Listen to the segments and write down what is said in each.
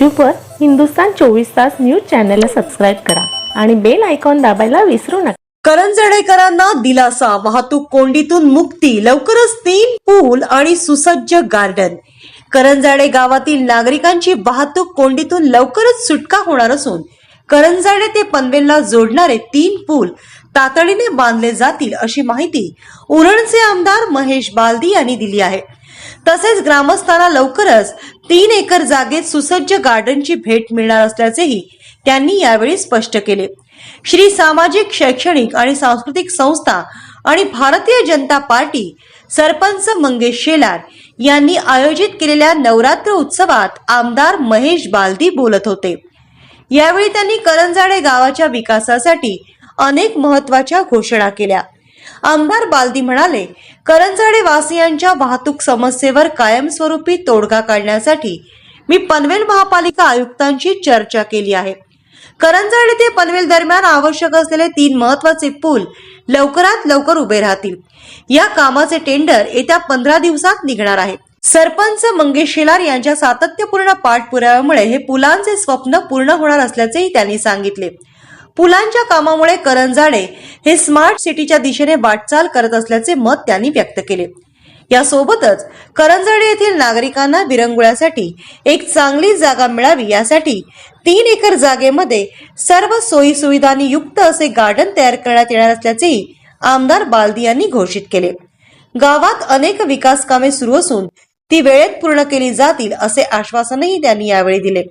यूट्यूबवर हिंदुस्तान चोवीस तास न्यूज चॅनलला सबस्क्राईब करा आणि बेल आयकॉन दाबायला विसरू नका. करंजडेकरांना दिलासा वाहतूक कोंडीतून मुक्ती लवकरच तीन पूल आणि सुसज्ज गार्डन. करंजाडे गावातील नागरिकांची वाहतूक कोंडीतून लवकरच सुटका होणार असून करंजाडे ते पनवेलला जोडणारे तीन पूल तातडीने बांधले जातील अशी माहिती उरणचे आमदार महेश बालदी यांनी दिली आहे. तसेच ग्रामस्थांना लवकरच तीन एकर जागेत सुसज्ज गार्डनची भेट मिळणार असल्याचेही त्यांनी यावेळी स्पष्ट केले. श्री सामाजिक शैक्षणिक आणि सांस्कृतिक संस्था आणि भारतीय जनता पार्टी सरपंच मंगेश शेलार यांनी आयोजित केलेल्या नवरात्र उत्सवात आमदार महेश बालदी बोलत होते. यावेळी त्यांनी करंजाडे गावाच्या विकासासाठी अनेक महत्त्वाच्या घोषणा केल्या. आमदार बालदी म्हणाले करंजाडे वासियांच्या वाहतूक समस्येवर कायमस्वरूपी तोडगा काढण्यासाठी मी पनवेल महापालिका आयुक्तांशी चर्चा केली आहे. करंजाडे ते पनवेल दरम्यान आवश्यक असलेले तीन महत्त्वाचे पूल लवकरात लवकर उभे राहतील. या कामाचे टेंडर येत्या पंधरा दिवसात निघणार आहे. सरपंच मंगेश शेलार यांच्या सातत्यपूर्ण पाठपुराव्यामुळे हे पुलांचे स्वप्न पूर्ण होणार असल्याचेही त्यांनी सांगितले. पुलांच्या कामामुळे करंजाडे हे स्मार्ट सिटीच्या दिशेने वाटचाल करत असल्याचे मत त्यांनी व्यक्त केले. यासोबतच करंजडे येथील नागरिकांना विरंगुळ्यासाठी एक चांगली जागा मिळावी यासाठी तीन एकर जागेमध्ये सर्व सोयी सुविधांनी युक्त असे गार्डन तयार करण्यात येणार असल्याचेही आमदार बालदी यांनी घोषित केले. गावात अनेक विकास कामे सुरू असून ती वेळेत पूर्ण केली जातील असे आश्वासनही त्यांनी यावेळी दिले.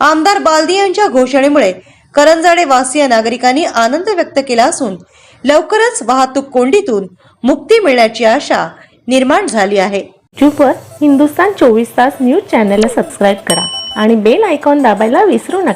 आमदार बालदी यांच्या घोषणेमुळे करंजाडे वासीय नागरिकांनी आनंद व्यक्त केला असून लवकरच वाहतूक कोंडीतून मुक्ती मिळण्याची आशा निर्माण झाली आहे. यूट्यूबवर हिंदुस्तान चोवीस तास न्यूज चॅनलला सबस्क्राईब करा आणि बेल आयकॉन दाबायला विसरू नका.